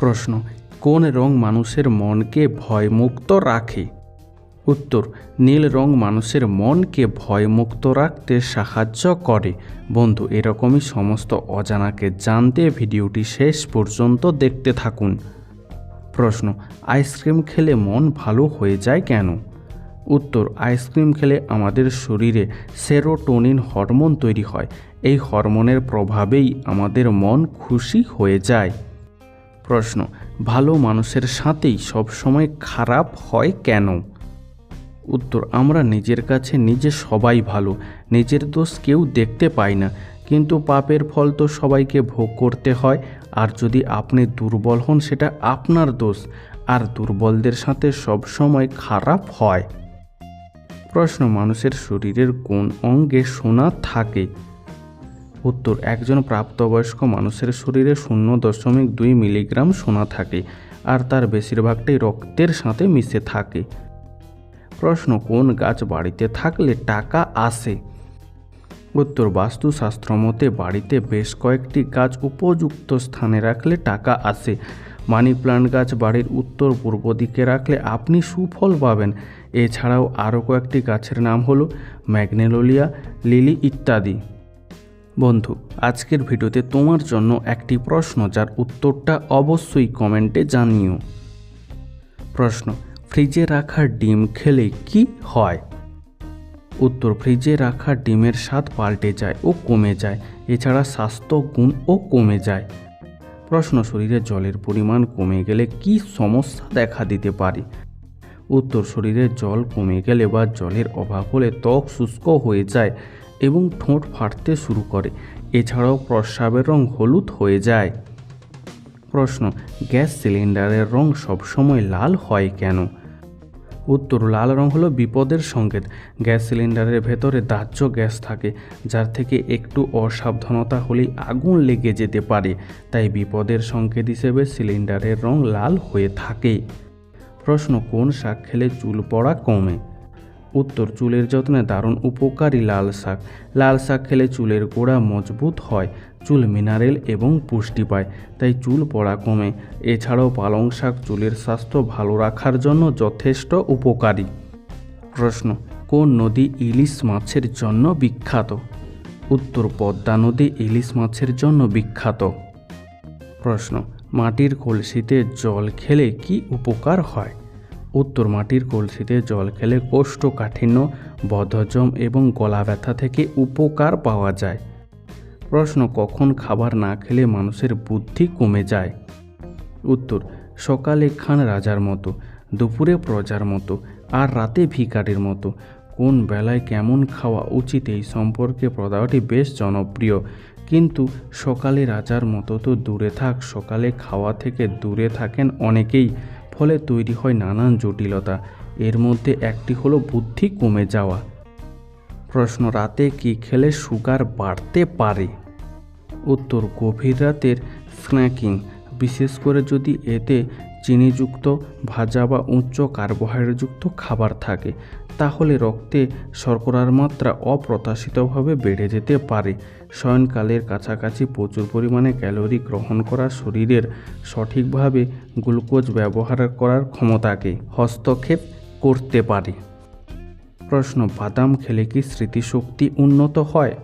প্রশ্ন, কোন রং মানুষের মনকে ভয়মুক্ত রাখে? উত্তর, নীল রং মানুষের মনকে ভয়মুক্ত রাখতে সাহায্য করে। বন্ধু, এরকমই সমস্ত অজানাকে জানতে ভিডিওটি শেষ পর্যন্ত দেখতে থাকুন। প্রশ্ন, আইসক্রিম খেলে মন ভালো হয়ে যায় কেন? উত্তর, আইসক্রিম খেলে আমাদের শরীরে সেরোটোনিন হরমোন তৈরি হয়। এই হরমোনের প্রভাবেই আমাদের মন খুশি হয়ে যায়। প্রশ্ন, ভালো মানুষের সাথেই সবসময় খারাপ হয় কেন? উত্তর, আমরা নিজের কাছে নিজে সবাই ভালো, নিজের দোষ কেউ দেখতে পায় না, কিন্তু পাপের ফল তো সবাইকে ভোগ করতে হয়, আর যদি আপনি দুর্বল হন সেটা আপনার দোষ, আর দুর্বলদের সাথে সবসময় খারাপ হয়। প্রশ্ন, মানুষের শরীরের কোন অঙ্গে সোনা থাকে? উত্তর, একজন প্রাপ্তবয়স্ক মানুষের শরীরে শূন্য দশমিক দুই মিলিগ্রাম সোনা থাকে আর তার বেশিরভাগটাই রক্তের সাথে মিশে থাকে। প্রশ্ন, কোন গাছ বাড়িতে থাকলে টাকা আসে? উত্তর, বাস্তুশাস্ত্র মতে বাড়িতে বেশ কয়েকটি গাছ উপযুক্ত স্থানে রাখলে টাকা আসে। মানি প্লান্ট গাছ বাড়ির উত্তর পূর্ব দিকে রাখলে আপনি সুফল পাবেন। এছাড়াও আরও কয়েকটি গাছের নাম হলো ম্যাগনেলোলিয়া, লিলি ইত্যাদি। বন্ধু, আজকের ভিডিওতে তোমার জন্য একটি প্রশ্ন যার উত্তরটা অবশ্যই কমেন্টে জানিও। প্রশ্ন, ফ্রিজে রাখা ডিম খেলে কি হয়? উত্তর, ফ্রিজে রাখা ডিমের স্বাদ পাল্টে যায় ও কমে যায়, এছাড়া স্বাস্থ্য গুণ ও কমে যায়। প্রশ্ন, শরীরে জলের পরিমাণ কমে গেলে কি সমস্যা দেখা দিতে পারে? উত্তর, শরীরে জল কমে গেলে বা জলের অভাব হলে ত্বক শুষ্ক হয়ে যায় এবং ঠোঁট ফাটতে শুরু করে। এছাড়াও প্রস্রাবের রং হলুদ হয়ে যায়। প্রশ্ন, গ্যাস সিলিন্ডারের রং সবসময় লাল হয় কেন? উত্তর, লাল রং হলো বিপদের সংকেত। গ্যাস সিলিন্ডারের ভেতরে দাহ্য গ্যাস থাকে, যার থেকে একটু অসাবধানতা হলেই আগুন লেগে যেতে পারে। তাই বিপদের সংকেত হিসেবে সিলিন্ডারের রং লাল হয়ে থাকে। প্রশ্ন, কোন শাক খেলে চুল পড়া কমে? উত্তর, চুলের যত্নে দারুণ উপকারী লাল শাক। লাল শাক খেলে চুলের গোড়া মজবুত হয়, চুল মিনারেল এবং পুষ্টি পায়, তাই চুল পড়া কমে। এছাড়াও পালং শাক চুলের স্বাস্থ্য ভালো রাখার জন্য যথেষ্ট উপকারী। প্রশ্ন, কোন নদী ইলিশ মাছের জন্য বিখ্যাত? উত্তর, পদ্মা নদী ইলিশ মাছের জন্য বিখ্যাত। প্রশ্ন, মাটির কলসিতে জল খেলে কি উপকার হয়? উত্তর মাটির কলসিতে জল খেলে কোষ্ঠকাঠিন্য, বদহজম এবং গলা ব্যথা থেকে উপকার পাওয়া যায়। প্রশ্ন, কখন খাবার না খেলে মানুষের বুদ্ধি কমে যায়? উত্তর, সকালে খান রাজার মতো, দুপুরে প্রজার মতো, আর রাতে ভিকারির মতো। কোন বেলায় কেমন খাওয়া উচিত এই সম্পর্কে প্রদাহটি বেশ জনপ্রিয়। কিন্তু সকালে রাজার মতো তো দূরে থাক, সকালে খাওয়া থেকে দূরে থাকেন অনেকেই। ফলে তৈরি হয় নানান জটিলতা। এর মধ্যে একটি হলো বুদ্ধি কমে যাওয়া। প্রশ্ন, রাতে কি খেলে সুগার বাড়তে পারে? উত্তর, গভীর রাতের স্ন্যাকিং। বিশেষ করে যদি এতে চিনিযুক্ত ভাজা বা উচ্চ কার্বোহাইড্রেটযুক্ত খাবার থাকে, তাহলে রক্তে শর্করার মাত্রা অপ্রত্যাশিতভাবে বেড়ে যেতে পারে। শয়নকালের কাছাকাছি প্রচুর পরিমাণে ক্যালোরি গ্রহণ করা শরীরের সঠিকভাবে গ্লুকোজ ব্যবহার করার ক্ষমতাকে হস্তক্ষেপ করতে পারে। প্রশ্ন, বাদাম খেলে কি স্মৃতিশক্তি উন্নত হয়?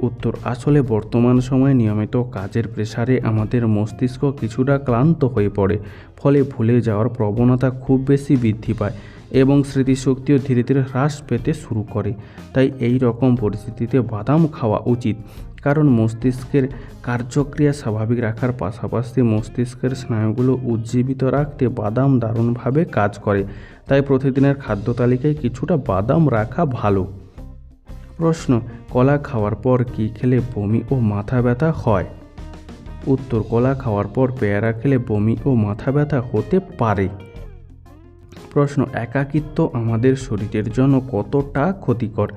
উত্তর, আসলে বর্তমান সময়ে নিয়মিত কাজের প্রেসারে আমাদের মস্তিষ্ক কিছুটা ক্লান্ত হয়ে পড়ে, ফলে ভুলে যাওয়ার প্রবণতা খুব বেশি বৃদ্ধি পায় এবং স্মৃতিশক্তিও ধীরে ধীরে হ্রাস পেতে শুরু করে। তাই এই রকম পরিস্থিতিতে বাদাম খাওয়া উচিত, কারণ মস্তিষ্কের কার্যক্রিয়া স্বাভাবিক রাখার পাশাপাশি মস্তিষ্কের স্নায়ুগুলো উজ্জীবিত রাখতে বাদাম দারুণভাবে কাজ করে। তাই প্রতিদিনের খাদ্য তালিকায় কিছুটা বাদাম রাখা ভালো। প্রশ্ন, কলা খাওয়ার পর কি খেলে বমি ও মাথা ব্যথা হয়? উত্তর, কলা খাওয়ার পর পেয়ারা খেলে বমি ও মাথা ব্যথা হতে পারে। প্রশ্ন, একাকিত্ব আমাদের শরীরের জন্য কতটা ক্ষতিকর?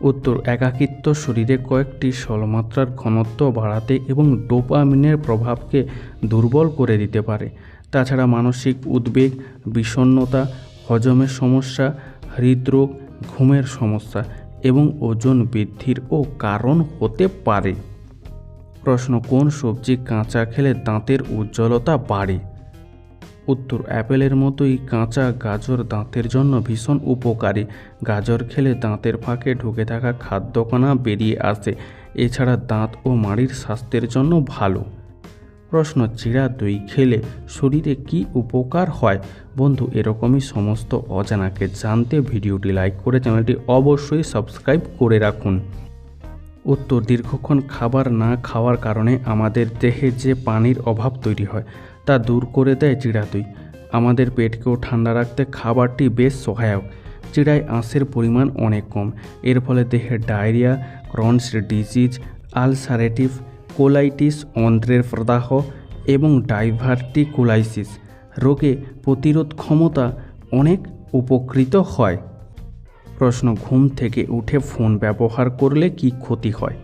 উত্তর, একাকিত্ব শরীরে কয়েকটি সলমাত্রার ঘনত্ব বাড়াতে এবং ডোপামিনের প্রভাবকে দুর্বল করে দিতে পারে। তাছাড়া মানসিক উদ্বেগ, বিষণ্ণতা, হজমের সমস্যা, হৃদরোগ, ঘুমের সমস্যা এবং ওজন বৃদ্ধির ও কারণ হতে পারে। প্রশ্ন, কোন সবজি কাঁচা খেলে দাঁতের উজ্জ্বলতা বাড়ে? উত্তর, অ্যাপেলের মতোই কাঁচা গাজর দাঁতের জন্য ভীষণ উপকারী। গাজর খেলে দাঁতের ফাঁকে ঢুকে থাকা খাদ্যকণা বেরিয়ে আসে। এছাড়া দাঁত ও মাড়ির স্বাস্থ্যের জন্য ভালো। প্রশ্ন, চিড়া দই খেলে শরীরে কি উপকার হয়? বন্ধু, এরকমই সমস্ত অজানাকে জানতে ভিডিওটি লাইক করে চ্যানেলটি অবশ্যই সাবস্ক্রাইব করে রাখুন। উত্তর, দীর্ঘক্ষণ খাবার না খাওয়ার কারণে আমাদের দেহে যে পানির অভাব তৈরি হয়, তা দূর করে দেয় চিড়া দই। আমাদের পেটকেও ঠান্ডা রাখতে খাবারটি বেশ সহায়ক। চিড়ায় আঁশের পরিমাণ অনেক কম। এর ফলে দেহের diarrhoea, Crohn's disease, ulcerative colitis অন্ধ্রের প্রদাহ এবং ডাইভার্টিকুলাইসিস রোগে প্রতিরোধ ক্ষমতা অনেক উপকৃত হয়। প্রশ্ন, ঘুম থেকে উঠে ফোন ব্যবহার করলে কি ক্ষতি হয়?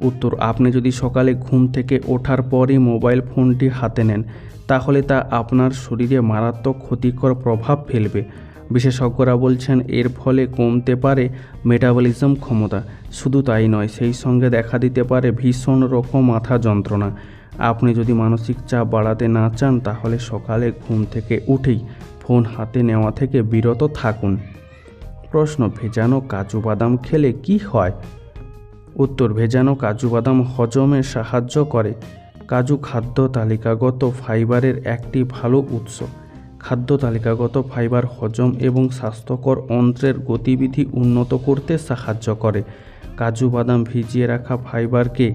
উত্তর, আপনি যদি সকালে ঘুম থেকে ওঠার পরই মোবাইল ফোনটি হাতে নেন, তাহলে তা আপনার শরীরে মারাত্মক ক্ষতিকর প্রভাব ফেলবে। বিশেষজ্ঞরা বলছেন, এর ফলে কমতে পারে মেটাবলিজম ক্ষমতা। শুধু তাই নয়, সেই সঙ্গে দেখা দিতে পারে ভীষণ রকম মাথা যন্ত্রণা। আপনি যদি মানসিক চাপ বাড়াতে না চান, তাহলে সকালে ঘুম থেকে উঠেই ফোন হাতে নেওয়া থেকে বিরত থাকুন। প্রশ্ন, ভেজানো কাজু বাদাম খেলে কি হয়? উত্তর, ভেজানো কাজু বাদাম হজমে সাহায্য করে। কাজু খাদ্য তালিকাগত ফাইবারের একটি ভালো উৎস। খাদ্য তালিকাগত ফাইবার, হজম এবং স্বাস্থ্যকর অন্ত্রের গতিবিধি উন্নত করতে সাহায্য করে। কাজু বাদাম ভিজিয়ে রাখা ফাইবারকে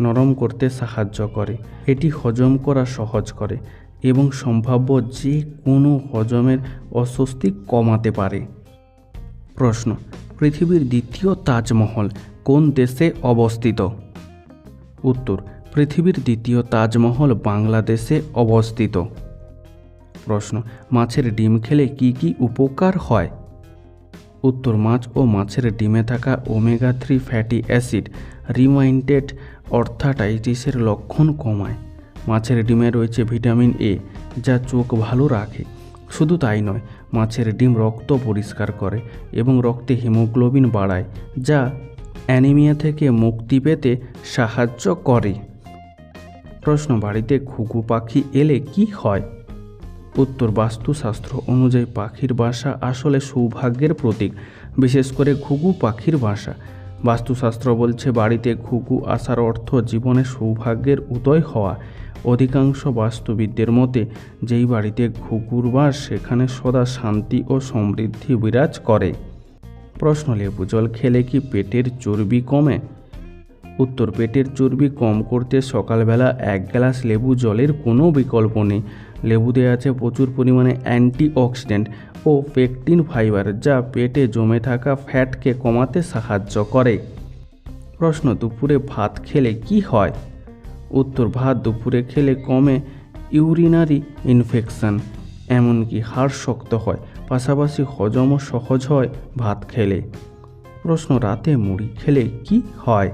নরম করতে সাহায্য করে। এটি হজম করা সহজ করে এবং সম্ভাব্য যে কোনো হজমের অস্বস্তি কমাতে পারে। প্রশ্ন, পৃথিবীর দ্বিতীয় তাজমহল কোন দেশে অবস্থিত? উত্তর, পৃথিবীর দ্বিতীয় তাজমহল বাংলাদেশে অবস্থিত। প্রশ্ন, মাছের ডিম খেলে কি কি উপকার হয়? উত্তর, মাছ ও মাছের ডিমে থাকা omega three fatty acid rheumatoid অর্থাটাইটিসের লক্ষণ কমায়। মাছের ডিমে রয়েছে ভিটামিন এ যা চোখ ভালো রাখে। শুধু তাই নয়, মাছের ডিম রক্ত পরিষ্কার করে এবং রক্তে হিমোগ্লোবিন বাড়ায়, যা অ্যানিমিয়া থেকে মুক্তি পেতে সাহায্য করে। প্রশ্ন, বাড়িতে ঘুঘু পাখি এলে কি হয়? উত্তর বাস্তুশাস্ত্র অনুযায়ী পাখির বাসা আসলে সৌভাগ্যের প্রতীক, বিশেষ করে ঘুঘু পাখির বাসা। বাস্তুশাস্ত্র বলছে, বাড়িতে ঘুঘু আসার অর্থ জীবনে সৌভাগ্যের উদয় হওয়া। অধিকাংশ বাস্তুবিদদের মতে, যেই বাড়িতে ঘুঘুর বাস, সেখানে সদা শান্তি ও সমৃদ্ধি বিরাজ করে। প্রশ্ন, লেবু জল খেলে কি পেটের চর্বি কমে? উত্তর, পেটের চর্বি কম করতে সকালবেলা এক গ্লাস লেবু জলের কোনো বিকল্প নেই। লেবুতে আছে, প্রচুর পরিমাণে অ্যান্টিঅক্সিডেন্ট ও পেকটিন ফাইবার যা পেটে জমে থাকা ফ্যাটকে কমাতে সাহায্য করে। প্রশ্ন, দুপুরে ভাত খেলে কি হয়? উত্তর, ভাত দুপুরে খেলে কমে ইউরিনারি ইনফেকশন, এমনকি হাড় শক্ত হয়, পাশাপাশি হজমও সহজ হয় ভাত খেলে। প্রশ্ন, রাতে মুড়ি খেলে কি হয়?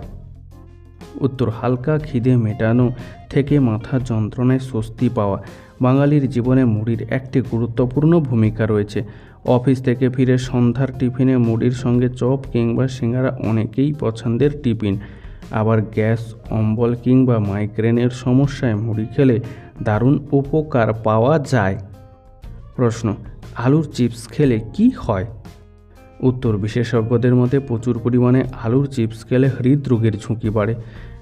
উত্তর, হালকা খিদে মেটানো থেকে মাথা যন্ত্রণায় স্বস্তি পাওয়া। বাঙালির জীবনে মুড়ির একটি গুরুত্বপূর্ণ ভূমিকা রয়েছে। অফিস থেকে ফিরে সন্ধ্যার টিফিনে মুড়ির সঙ্গে চপ কিংবা সিঙ্গারা অনেকেই পছন্দের টিফিন। আবার গ্যাস, অম্বল কিংবা মাইগ্রেনের সমস্যায় মুড়ি খেলে দারুণ উপকার পাওয়া যায়। প্রশ্ন, আলুর চিপস খেলে কি হয়? উত্তর, বিশেষজ্ঞদের মতে প্রচুর পরিমাণে আলুর চিপস খেলে হৃদরোগের ঝুঁকি বাড়ে,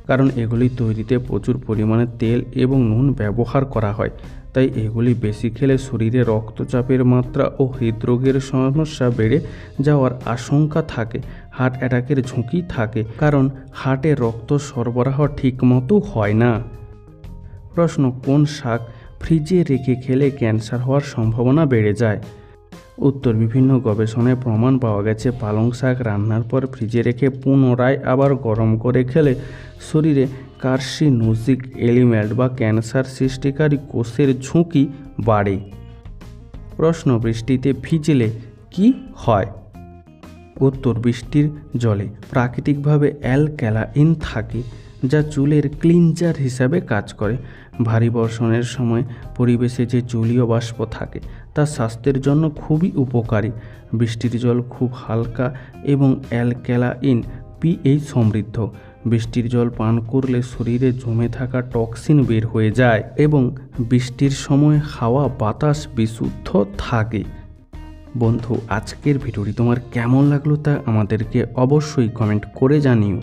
কারণ এগুলি তৈরিতে প্রচুর পরিমাণে তেল এবং নুন ব্যবহার করা হয়। তাই এগুলি বেশি খেলে শরীরে রক্তচাপের মাত্রা ও হৃদরোগের সমস্যা বেড়ে যাওয়ার আশঙ্কা থাকে, হার্ট অ্যাটাকের ঝুঁকি থাকে, কারণ হার্টে রক্ত সরবরাহ ঠিকমতো হয় না। প্রশ্ন, কোন শাক ফ্রিজে রেখে খেলে ক্যান্সার হওয়ার সম্ভাবনা বেড়ে যায়? উত্তর, বিভিন্ন গবেষণায় প্রমাণ পাওয়া গেছে, পালং শাক রান্নার পর ফ্রিজে রেখে পুনরায় আবার গরম করে খেলে শরীরে কার্সিনোজিক এলিমেন্ট বা ক্যান্সার সৃষ্টিকারী কোষের ঝুঁকি বাড়ে। প্রশ্ন বৃষ্টিতে ভিজলে কি হয়? উত্তর, বৃষ্টির জলে প্রাকৃতিকভাবে অ্যালক্যালাইন থাকে যা চুলের ক্লিনজার হিসাবে কাজ করে। ভারী বর্ষণের সময় পরিবেশে যে জলীয় বাষ্প থাকে তা স্বাস্থ্যের জন্য খুবই উপকারী। বৃষ্টির জল খুব হালকা এবং অ্যালক্যালাইন পিএইচ সমৃদ্ধ। বৃষ্টির জল পান করলে শরীরে জমে থাকা টক্সিন বের হয়ে যায় এবং বৃষ্টির সময় হাওয়া, বাতাস বিশুদ্ধ থাকে। বন্ধু, আজকের ভিডিওটি তোমার কেমন লাগল তা আমাদেরকে অবশ্যই কমেন্ট করে জানিও।